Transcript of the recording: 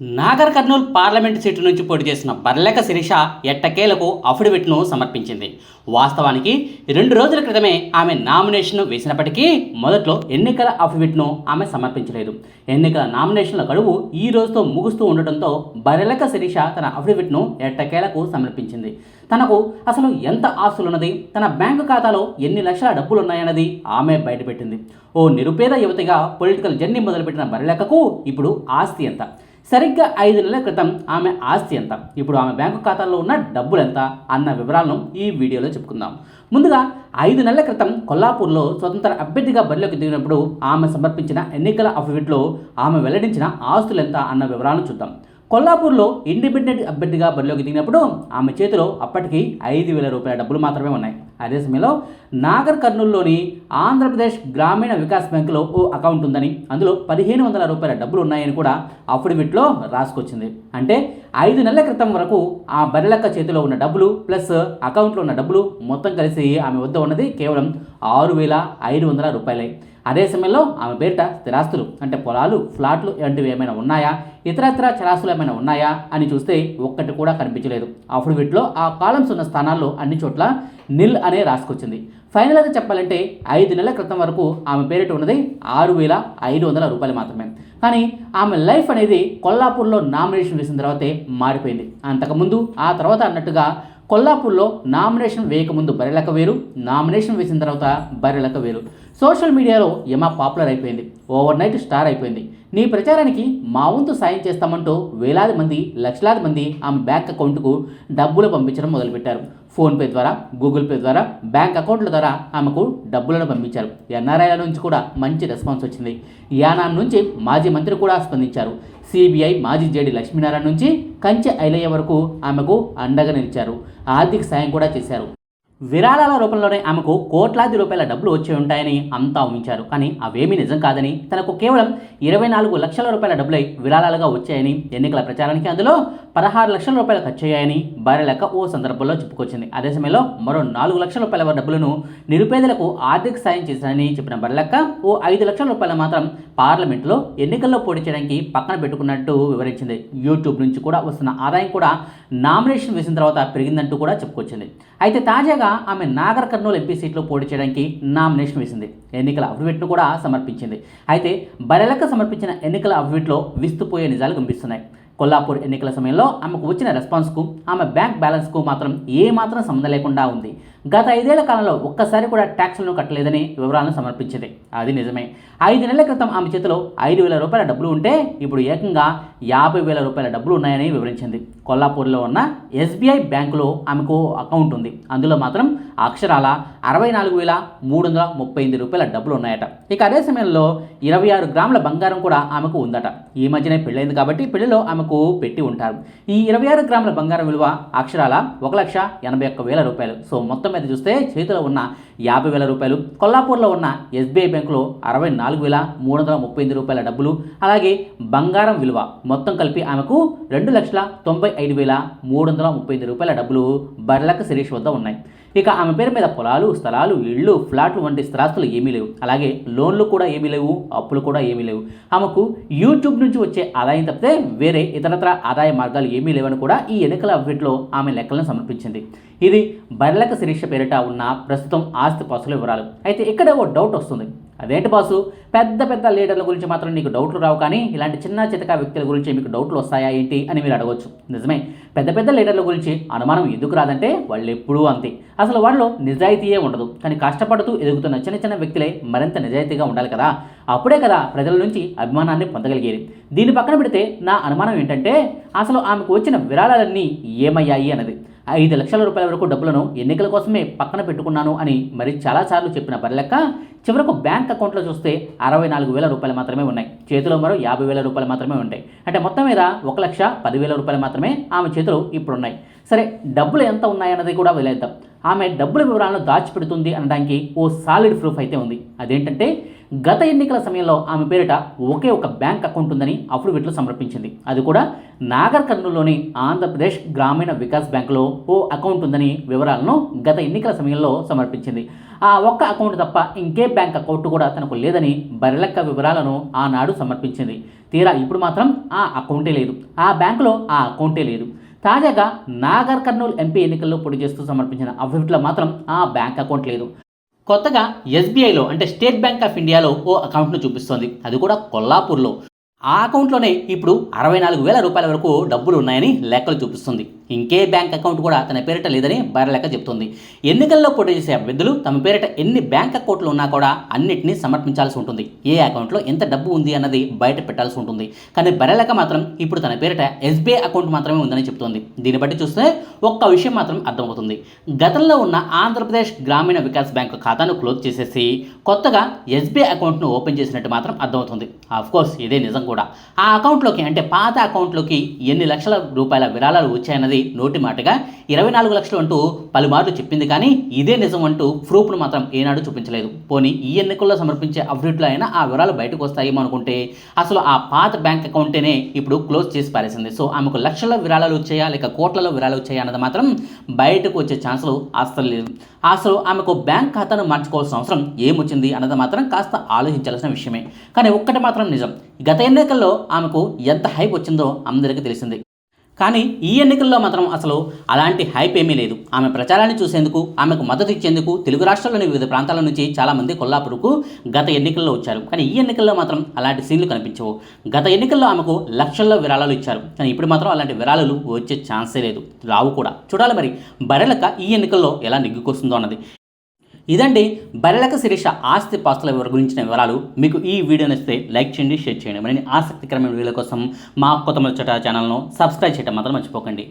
Nagar Kurnool parliament seat నుంచి పోటీ చేసిన బర్లెక శిరీష ఎట్టకేలకు అఫిడవిట్ను సమర్పించింది. వాస్తవానికి రెండు రోజుల క్రితమే ఆమె నామినేషన్ వేసినప్పటికీ మొదట్లో ఎన్నికల అఫిడవిట్ను ఆమె సమర్పించలేదు. ఎన్నికల నామినేషన్ల గడువు ఈ రోజుతో ముగుస్తూ ఉండటంతో బర్లెక శిరీష తన అఫిడవిట్ను ఎట్టకేలకు సమర్పించింది. తనకు అసలు ఎంత ఆస్తులున్నది తన బ్యాంకు ఖాతాలో ఎన్ని లక్షల డబ్బులు ఉన్నాయన్నది ఆమె బయటపెట్టింది. ఓ నిరుపేద యువతిగా పొలిటికల్ జర్నీ మొదలుపెట్టిన బరిలెక్కకు ఇప్పుడు ఆస్తి ఎంత? సరిగ్గా ఐదు నెలల క్రితం ఆమె ఆస్తి ఎంత? ఇప్పుడు ఆమె బ్యాంకు ఖాతాలో ఉన్న డబ్బులు ఎంత? అన్న వివరాలను ఈ వీడియోలో చెప్పుకుందాం. ముందుగా ఐదు నెలల క్రితం కొల్లాపూర్లో స్వతంత్ర అభ్యర్థిగా బరిలోకి దిగినప్పుడు ఆమె సమర్పించిన ఎన్నికల అఫిడవిట్లో ఆమె వెల్లడించిన ఆస్తులు ఎంత అన్న వివరాలను చూద్దాం. కొల్లాపూర్లో ఇండిపెండెంట్ అభ్యర్థిగా బరిలోకి దిగినప్పుడు ఆమె చేతిలో అప్పటికి ఐదు వేల రూపాయల డబ్బులు మాత్రమే ఉన్నాయి. అదే సమయంలో నాగర్ కర్నూలులోని ఆంధ్రప్రదేశ్ గ్రామీణ వికాస్ బ్యాంకులో ఓ అకౌంట్ ఉందని అందులో పదిహేను వందల రూపాయల డబ్బులు ఉన్నాయని కూడా అఫిడవిట్లో రాసుకొచ్చింది. అంటే ఐదు నెలల క్రితం వరకు ఆ బరిలక్క చేతిలో ఉన్న డబ్బులు ప్లస్ అకౌంట్లో ఉన్న డబ్బులు మొత్తం కలిసి ఆమె వద్ద ఉన్నది కేవలం ఆరు వేల ఐదు వందల రూపాయలే. అదే సమయంలో ఆమె పేరిట స్థిరాస్తులు అంటే పొలాలు ఫ్లాట్లు ఇలాంటివి ఏమైనా ఉన్నాయా? ఇతరత్ర చరాస్తులు ఏమైనా ఉన్నాయా? అని చూస్తే ఒక్కటి కూడా కనిపించలేదు. అఫిడవిట్లో ఆ కాలమ్స్ ఉన్న స్థానాల్లో అన్ని చోట్ల నిల్ అనే రాసుకొచ్చింది. ఫైనల్గా చెప్పాలంటే ఐదు నెలల క్రితం వరకు ఆమె పేరిట ఉన్నది ఆరు వేల ఐదు వందల రూపాయలు మాత్రమే. కానీ ఆమె లైఫ్ అనేది కొల్లాపూర్లో నామినేషన్ వేసిన తర్వాతే మారిపోయింది. అంతకుముందు ఆ తర్వాత అన్నట్టుగా కొల్లాపూర్లో నామినేషన్ వేయకముందు బరిలక వేరు నామినేషన్ వేసిన తర్వాత బరిలక వేరు. సోషల్ మీడియాలో యమా పాపులర్ అయిపోయింది. ఓవర్ నైట్ స్టార్ అయిపోయింది. నీ ప్రచారానికి మా వంతు సాయం చేస్తామంటూ వేలాది మంది లక్షలాది మంది ఆమె బ్యాంక్ అకౌంట్కు డబ్బులు పంపించడం మొదలుపెట్టారు. ఫోన్పే ద్వారా గూగుల్ పే ద్వారా బ్యాంక్ అకౌంట్ల ద్వారా ఆమెకు డబ్బులను పంపించారు. ఎన్ఆర్ఐల నుంచి కూడా మంచి రెస్పాన్స్ వచ్చింది. యానాం నుంచి మాజీ మంత్రి కూడా స్పందించారు. సిబిఐ మాజీ జేడి లక్ష్మీనారాయణ నుంచి కంచె ఐలయ్య వరకు ఆమెకు అండగా నిలిచారు. ఆర్థిక సాయం కూడా చేశారు. విరాళాల రూపంలోనే ఆమెకు కోట్లాది రూపాయల డబ్బులు వచ్చి ఉంటాయని అంతా ఊహించారు. కానీ అవేమీ నిజం కాదని తనకు కేవలం ఇరవై నాలుగు లక్షల రూపాయల డబ్బులై విరాళాలుగా వచ్చాయని ఎన్నికల ప్రచారానికి అందులో పదహారు లక్షల రూపాయలు ఖర్చయ్యాయని భార్య లెక్క ఓ సందర్భంలో చెప్పుకొచ్చింది. అదే సమయంలో మరో నాలుగు లక్షల రూపాయల డబ్బులను నిరుపేదలకు ఆర్థిక సాయం చేశారని చెప్పిన బర్లెక్క ఓ ఐదు లక్షల రూపాయలు మాత్రం పార్లమెంట్లో ఎన్నికల్లో పోటీ చేయడానికి పక్కన పెట్టుకున్నట్టు వివరించింది. యూట్యూబ్ నుంచి కూడా వస్తున్న ఆదాయం కూడా నామినేషన్ వేసిన తర్వాత పెరిగిందంటూ కూడా చెప్పుకొచ్చింది. అయితే తాజాగా ఆమె నాగర్ కర్నూలు ఎంపీ సీట్లో పోటీ చేయడానికి నామినేషన్ వేసింది. ఎన్నికల అఫిడవిట్ను కూడా సమర్పించింది. అయితే బరెలకు సమర్పించిన ఎన్నికల అఫిడవిట్లో విస్తుపోయే నిజాలు కనిపిస్తున్నాయి. కొల్లాపూర్ ఎన్నికల సమయంలో ఆమెకు వచ్చిన రెస్పాన్స్కు ఆమె బ్యాంక్ బ్యాలెన్స్కు మాత్రం ఏమాత్రం సంబంధం లేకుండా ఉంది. గత ఐదేళ్ళ కాలంలో ఒక్కసారి కూడా ట్యాక్స్లను కట్టలేదని వివరాలను సమర్పించింది. అది నిజమే. ఐదు నెలల క్రితం ఆమె చేతిలో ఐదు వేల రూపాయల డబ్బులు ఉంటే ఇప్పుడు ఏకంగా యాభై వేల రూపాయల డబ్బులు ఉన్నాయని వివరించింది. కొల్లాపూర్లో ఉన్న ఎస్బీఐ బ్యాంకులో ఆమెకు అకౌంట్ ఉంది. అందులో మాత్రం అక్షరాల అరవై నాలుగు వేల మూడు వందల ముప్పై ఎనిమిది రూపాయల డబ్బులు ఉన్నాయట. ఇక అదే సమయంలో ఇరవై ఆరు గ్రాముల బంగారం కూడా ఆమెకు ఉందట. ఈ మధ్యనే పెళ్ళైంది కాబట్టి పెళ్ళిలో ఆమెకు పెట్టి ఉంటారు. ఈ ఇరవై ఆరు గ్రాముల బంగారం విలువ అక్షరాల ఒక లక్ష ఎనభై ఒక్క వేల రూపాయలు. సో మొత్తం మీద చూస్తే చేతిలో ఉన్న యాభై వేల రూపాయలు. కొల్లాపూర్లో ఉన్న ఎస్బీఐ బ్యాంకులో అరవై నాలుగు వేల మూడు వందల ముప్పై ఎనిమిది రూపాయల డబ్బులు. అలాగే బంగారం విలువ మొత్తం కలిపి ఆమెకు రెండు లక్షల తొంభై ఐదు వేల మూడు వందల ముప్పై ఎనిమిది రూపాయల డబ్బులు బర్లక శిరీష్ వద్ద ఉన్నాయి. ఇక ఆమె పేరు మీద పొలాలు స్థలాలు ఇళ్ళు ఫ్లాట్లు వంటి స్థిరాస్తులు ఏమీ లేవు. అలాగే లోన్లు కూడా ఏమీ లేవు అప్పులు కూడా ఏమీ లేవు. ఆమెకు యూట్యూబ్ నుంచి వచ్చే ఆదాయం తప్పితే వేరే ఇతరత్ర ఆదాయ మార్గాలు ఏమీ లేవని కూడా ఈ ఎన్నికల అప్డేట్లో ఆమె లెక్కలను సమర్పించింది. ఇది బర్లక శిరీష పేరిట ఉన్న ప్రస్తుతం ఆస్తి పాసుల వివరాలు. అయితే ఇక్కడ ఓ డౌట్ వస్తుంది. అదేంటి బాసు? పెద్ద పెద్ద లీడర్ల గురించి మాత్రం నీకు డౌట్లు రావు కానీ ఇలాంటి చిన్న చితక వ్యక్తుల గురించి మీకు డౌట్లు వస్తాయా ఏంటి అని మీరు అడగవచ్చు నిజమే. పెద్ద పెద్ద లీడర్ల గురించి అనుమానం ఎందుకు రాదంటే వాళ్ళు ఎప్పుడూ అంతే. అసలు వాళ్ళు నిజాయితీయే ఉండదు. కానీ కష్టపడుతూ ఎదుగుతున్న చిన్న చిన్న వ్యక్తులే మరింత నిజాయితీగా ఉండాలి కదా. అప్పుడే కదా ప్రజల నుంచి అభిమానాన్ని పొందగలిగేది. దీని పక్కన పెడితే నా అనుమానం ఏంటంటే అసలు ఆమెకు వచ్చిన విరాళాలన్నీ ఏమయ్యాయి అన్నది. ఐదు లక్షల రూపాయల వరకు డబ్బులను ఎన్నికల కోసమే పక్కన పెట్టుకున్నాను అని మరి చాలాసార్లు చెప్పిన బర్లెక్క చివరకు బ్యాంక్ అకౌంట్లో చూస్తే అరవై నాలుగు వేల రూపాయలు మాత్రమే ఉన్నాయి. చేతిలో మరో యాభై వేల రూపాయలు మాత్రమే ఉంటాయి. అంటే మొత్తం మీద ఒక లక్ష పదివేల రూపాయలు మాత్రమే ఆమె చేతిలో ఇప్పుడున్నాయి. సరే డబ్బులు ఎంత ఉన్నాయన్నది కూడా వదిలేద్దాం. ఆమె డబ్బుల వివరాలను దాచిపెడుతుంది అనడానికి ఓ సాలిడ్ ప్రూఫ్ అయితే ఉంది. అదేంటంటే గత ఎన్నికల సమయంలో ఆమె పేరిట ఒకే ఒక బ్యాంక్ అకౌంట్ ఉందని అఫిడవిట్లో సమర్పించింది. అది కూడా నాగర్ కర్నూలులోని ఆంధ్రప్రదేశ్ గ్రామీణ వికాస్ బ్యాంకులో ఓ అకౌంట్ ఉందని వివరాలను గత ఎన్నికల సమయంలో సమర్పించింది. ఆ ఒక్క అకౌంట్ తప్ప ఇంకే బ్యాంక్ అకౌంట్ కూడా తనకు లేదని బర్రెలక్క వివరాలను ఆనాడు సమర్పించింది. తీరా ఇప్పుడు మాత్రం ఆ అకౌంటే లేదు. ఆ బ్యాంకులో ఆ అకౌంటే లేదు. తాజాగా నాగర్ కర్నూలు ఎంపీ ఎన్నికల్లో పొడి చేస్తూ సమర్పించిన అఫిడవిట్లో మాత్రం ఆ బ్యాంక్ అకౌంట్ లేదు. కొత్తగా ఎస్బీఐలో అంటే స్టేట్ బ్యాంక్ ఆఫ్ ఇండియాలో ఓ అకౌంట్ను చూపిస్తోంది. అది కూడా కొల్లాపూర్లో. ఆ అకౌంట్లోనే ఇప్పుడు అరవై నాలుగు వేల రూపాయల వరకు డబ్బులు ఉన్నాయని లెక్కలు చూపిస్తుంది. ఇంకే బ్యాంక్ అకౌంట్ కూడా తన పేరిట లేదని బర్రెలెక్క చెబుతుంది ఎన్నికల్లో పోటీ చేసే అభ్యర్థులు తమ పేరిట ఎన్ని బ్యాంక్ అకౌంట్లు ఉన్నా కూడా అన్నిటినీ సమర్పించాల్సి ఉంటుంది. ఏ అకౌంట్లో ఎంత డబ్బు ఉంది అన్నది బయట పెట్టాల్సి ఉంటుంది. కానీ బర్రెలెక్క మాత్రం ఇప్పుడు తన పేరిట ఎస్బీఐ అకౌంట్ మాత్రమే ఉందని చెబుతుంది దీన్ని బట్టి చూస్తే ఒక్క విషయం మాత్రం అర్థమవుతుంది. గతంలో ఉన్న ఆంధ్రప్రదేశ్ గ్రామీణ వికాస్ బ్యాంకు ఖాతాను క్లోజ్ చేసేసి కొత్తగా ఎస్బీఐ అకౌంట్ను ఓపెన్ చేసినట్టు మాత్రం అర్థమవుతుంది. ఆఫ్ కోర్స్ ఇదే నిజం కూడా. ఆ అకౌంట్లోకి అంటే పాత అకౌంట్లోకి ఎన్ని లక్షల రూపాయల విరాళాలు వచ్చాయన్నది నోటి మాటగా ఇరవై నాలుగు లక్షలు అంటూ పలుమార్లు చెప్పింది కానీ ఇదే నిజం అంటూ ప్రూఫ్ను మాత్రం ఏనాడు చూపించలేదు. పోనీ ఈ ఎన్నికల్లో సమర్పించే అప్డేట్లో అయినా ఆ వివరాలు బయటకు వస్తాయేమో అనుకుంటే అసలు ఆ పాత బ్యాంక్ అకౌంటేనే ఇప్పుడు క్లోజ్ చేసి పారేసింది. సో ఆమెకు లక్షల విరాళాలు వచ్చాయా లేక కోట్లలో విరాళాలు వచ్చాయా అన్నది మాత్రం బయటకు వచ్చే ఛాన్సులు అస్సలు లేదు అసలు ఆమెకు బ్యాంక్ ఖాతాను మార్చుకోవాల్సిన అవసరం ఏమొచ్చింది అన్నది మాత్రం కాస్త ఆలోచించాల్సిన విషయమే. కానీ ఒక్కటి మాత్రం నిజం. గత ఎన్నికల్లో ఆమెకు ఎంత హైప్ వచ్చిందో అందరికీ తెలిసింది. కానీ ఈ ఎన్నికల్లో మాత్రం అసలు అలాంటి హైప్ ఏమీ లేదు. ఆమె ప్రచారాన్ని చూసేందుకు ఆమెకు మద్దతు ఇచ్చేందుకు తెలుగు రాష్ట్రాల్లోని వివిధ ప్రాంతాల నుంచి చాలామంది కొల్లాపూర్కు గత ఎన్నికల్లో వచ్చారు. కానీ ఈ ఎన్నికల్లో మాత్రం అలాంటి సీన్లు కనిపించవు. గత ఎన్నికల్లో ఆమెకు లక్షల్లో విరాళాలు ఇచ్చారు. కానీ ఇప్పుడు మాత్రం అలాంటి విరాళాలు వచ్చే ఛాన్సే లేదు. రావు కూడా. చూడాలి మరి బరెలక ఈ ఎన్నికల్లో ఎలా నిగ్గుకొస్తుందో అన్నది. ఇదండి బరెలక శిరీష ఆస్తి పాస్తుల గురించిన వివరాలు. మీకు ఈ వీడియో నచ్చితే లైక్ చేయండి షేర్ చేయండి. మరిన్ని ఆసక్తికరమైన వీడియోల కోసం మా కొత్త ముచ్చట ఛానల్ను సబ్స్క్రైబ్ చేయడం మాత్రం మర్చిపోకండి.